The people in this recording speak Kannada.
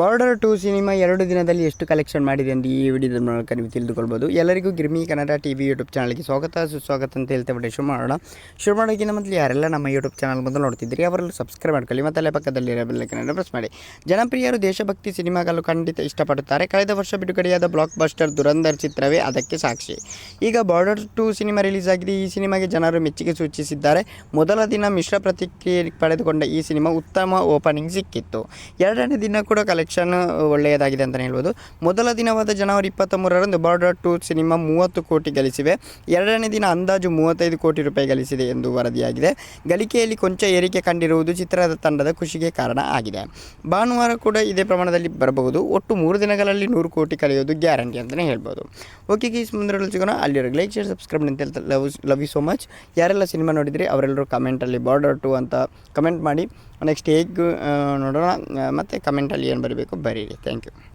ಬಾರ್ಡರ್ ಟು ಸಿನಿಮಾ ಎರಡು ದಿನದಲ್ಲಿ ಎಷ್ಟು ಕಲೆಕ್ಷನ್ ಮಾಡಿದೆ ಎಂದು ಈ ವಿಡಿಯೋದ ಮೂಲಕ ನೀವು ತಿಳಿದುಕೊಳ್ಬೋದು. ಎಲ್ಲರಿಗೂ Girmi Kannada T V YouTube ಚಾನಲ್ಗೆ ಸ್ವಾಗತ, ಸುಸ್ವಾಗತ ಅಂತ ಹೇಳ್ತಾ ಬಿಟ್ಟು ಶುರು ಮಾಡೋಣ ಶುರು ಮಾಡೋಕ್ಕಿಂತ ಮೊದಲು ಯಾರೆಲ್ಲ ನಮ್ಮ ಯೂಟ್ಯೂಬ್ ಚಾನಲ್ ಮೊದಲು ನೋಡ್ತಿದ್ದೀರಿ, ಅವರಲ್ಲೂ ಸಬ್ಸ್ಕ್ರೈಬ್ ಮಾಡ್ಕೊಳ್ಳಿ, ಮತ್ತು ಅಲ್ಲೇ ಪಕ್ಕದಲ್ಲಿರೋ ಬೆಲ್ಲೈಕನ್ನ ಪ್ರೆಸ್ ಮಾಡಿ. ಜನಪ್ರಿಯರು ದೇಶಭಕ್ತಿ ಸಿನಿಮಾಗಳು ಖಂಡಿತ ಇಷ್ಟಪಡುತ್ತಾರೆ. ಕಳೆದ ವರ್ಷ ಬಿಡುಗಡೆಯಾದ ಬ್ಲಾಕ್ ಬಸ್ಟರ್ ದುರಂಧರ್ ಚಿತ್ರವೇ ಅದಕ್ಕೆ ಸಾಕ್ಷಿ. ಈಗ ಬಾರ್ಡರ್ ಟು ಸಿನಿಮಾ ರಿಲೀಸ್ ಆಗಿದೆ. ಈ ಸಿನಿಮಾಗೆ ಜನರು ಮೆಚ್ಚುಗೆ ಸೂಚಿಸಿದ್ದಾರೆ. ಮೊದಲ ದಿನ ಮಿಶ್ರ ಪ್ರತಿಕ್ರಿಯೆ ಪಡೆದುಕೊಂಡ ಈ ಸಿನಿಮಾ ಉತ್ತಮ ಓಪನಿಂಗ್ ಸಿಕ್ಕಿತ್ತು. ಎರಡನೇ ದಿನ ಕೂಡ ಕಲೆಕ್ಷನ್ ಒಳ್ಳೆಯದಾಗಿದೆ ಅಂತಲೇ ಹೇಳ್ಬೋದು. ಮೊದಲ ದಿನವಾದ ಜನವರಿ ಇಪ್ಪತ್ತ ಮೂರರಂದು ಬಾರ್ಡರ್ ಟು ಸಿನಿಮಾ ಮೂವತ್ತು ಕೋಟಿ ಗಳಿಸಿವೆ. ಎರಡನೇ ದಿನ ಅಂದಾಜು ಮೂವತ್ತೈದು ಕೋಟಿ ರೂಪಾಯಿ ಗಳಿಸಿದೆ ಎಂದು ವರದಿಯಾಗಿದೆ. ಗಳಿಕೆಯಲ್ಲಿ ಕೊಂಚ ಏರಿಕೆ ಕಂಡಿರುವುದು ಚಿತ್ರದ ತಂಡದ ಖುಷಿಗೆ ಕಾರಣ ಆಗಿದೆ. ಭಾನುವಾರ ಕೂಡ ಇದೇ ಪ್ರಮಾಣದಲ್ಲಿ ಬರಬಹುದು. ಒಟ್ಟು ಮೂರು ದಿನಗಳಲ್ಲಿ ನೂರು ಕೋಟಿ ಕಲಿಯೋದು ಗ್ಯಾರಂಟಿ ಅಂತಲೇ ಹೇಳ್ಬೋದು. ಓಕೆ ಗೀಸ್ ಮುಂದೆ ಸಿಗೋಣ. ಅಲ್ಲಿವರೆಗೆ ಲೈಕ್ ಶೇರ್ ಸಬ್ಸ್ಕ್ರೈಬ್ ಅಂತ love love you so much ಯಾರೆಲ್ಲ ಸಿನಿಮಾ ನೋಡಿದರೆ ಅವರೆಲ್ಲರೂ ಕಮೆಂಟಲ್ಲಿ ಬಾರ್ಡರ್ ಟು ಅಂತ ಕಮೆಂಟ್ ಮಾಡಿ. ನೆಕ್ಸ್ಟ್ ಹೇಗೆ ನೋಡೋಣ. ಮತ್ತು ಕಮೆಂಟಲ್ಲಿ ಏನು ಬರಬೇಕು ಬರೀರಿ. Thank you